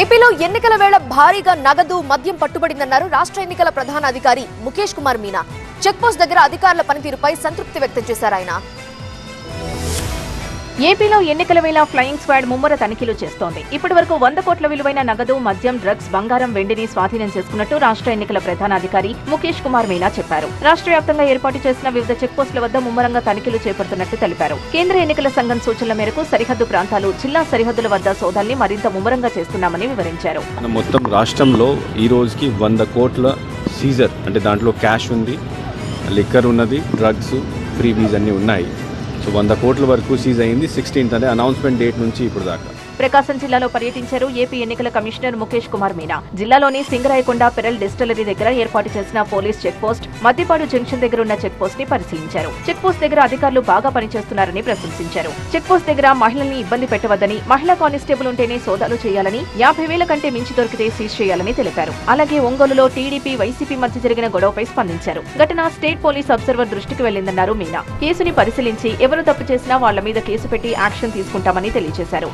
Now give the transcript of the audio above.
ఏపీలో ఎన్నికల వేళ భారీగా నగదు మద్యం పట్టుబడిందన్నారు రాష్ట్ర ఎన్నికల ప్రధాన అధికారి ముఖేష్ కుమార్ మీనా. చెక్పోస్ట్ దగ్గర అధికారుల పనితీరుపై సంతృప్తి వ్యక్తం చేశారు ఆయన. ఏపీలో ఎన్నికల వేళ ఫ్లయింగ్ స్క్వాడ్ ముమ్మర తనిఖీలు చేస్తోంది. ఇప్పటి వరకు వంద కోట్ల విలువైన నగదు మద్యం డ్రగ్స్ బంగారం వెండిని స్వాధీనం చేసుకున్నట్టు రాష్ట్ర ఎన్నికల ప్రధానాధికారి ముఖేష్ కుమార్ మీనా చెప్పారు. రాష్ట్ర వ్యాప్తంగా ఏర్పాటు చేసిన వివిధ చెక్పోస్టుల వద్ద ముమ్మరంగా తనిఖీలు చేపడుతున్నట్టు తెలిపారు. కేంద్ర ఎన్నికల సంఘం సూచనల మేరకు సరిహద్దు ప్రాంతాలు జిల్లా సరిహద్దుల వద్ద సోదాల్ని మరింత ముమ్మరంగా చేస్తున్నామని వివరించారు. మొత్తం రాష్ట్రంలో ఈ రోజుకి వంద కోట్ల సీజర్ అంటే దాంట్లో క్యాష్ ఉంది లిక్కర్ ఉన్నది డ్రగ్స్ ఫ్రీబీస్ అన్నీ ఉన్నాయి. సో వంద కోట్ల వరకు సీజ్ అయింది. సిక్స్టీన్త్ అంటే అనౌన్స్మెంట్ డేట్ నుంచి ఇప్పుడు దాకా. ప్రకాశం జిల్లాలో పర్యటించారు ఏపీ ఎన్నికల కమిషనర్ ముఖేష్ కుమార్ మీనా. జిల్లాలోని సింగరాయకొండ పెరల్ డిస్టిలరీ దగ్గర ఏర్పాటు చేసిన police check post Maddipadu junction దగ్గర ఉన్న చెక్ పోస్ట్ని పరిశీలించారు. చెక్ పోస్ట్ దగ్గర అధికారులు బాగా పనిచేస్తున్నారని ప్రశంసించారు. చెక్ పోస్ట్ దగ్గర మహిళల్ని ఇబ్బంది పెట్టవద్దని మహిళా కానిస్టేబుల్ ఉంటేనే సోదాలు చేయాలని యాభై వేల కంటే మించి దొరికితే సీజ్ చేయాలని తెలిపారు. అలాగే ఒంగోలులో టీడీపీ వైసీపీ మధ్య జరిగిన గొడవపై స్పందించారు. ఘటన స్టేట్ పోలీస్ అబ్జర్వర్ దృష్టికి వెళ్ళిందన్నారు మీనా. కేసుని పరిశీలించి ఎవరు తప్పు చేసినా వాళ్ళ మీద కేసు పెట్టి యాక్షన్ తీసుకుంటామని తెలియజేశారు.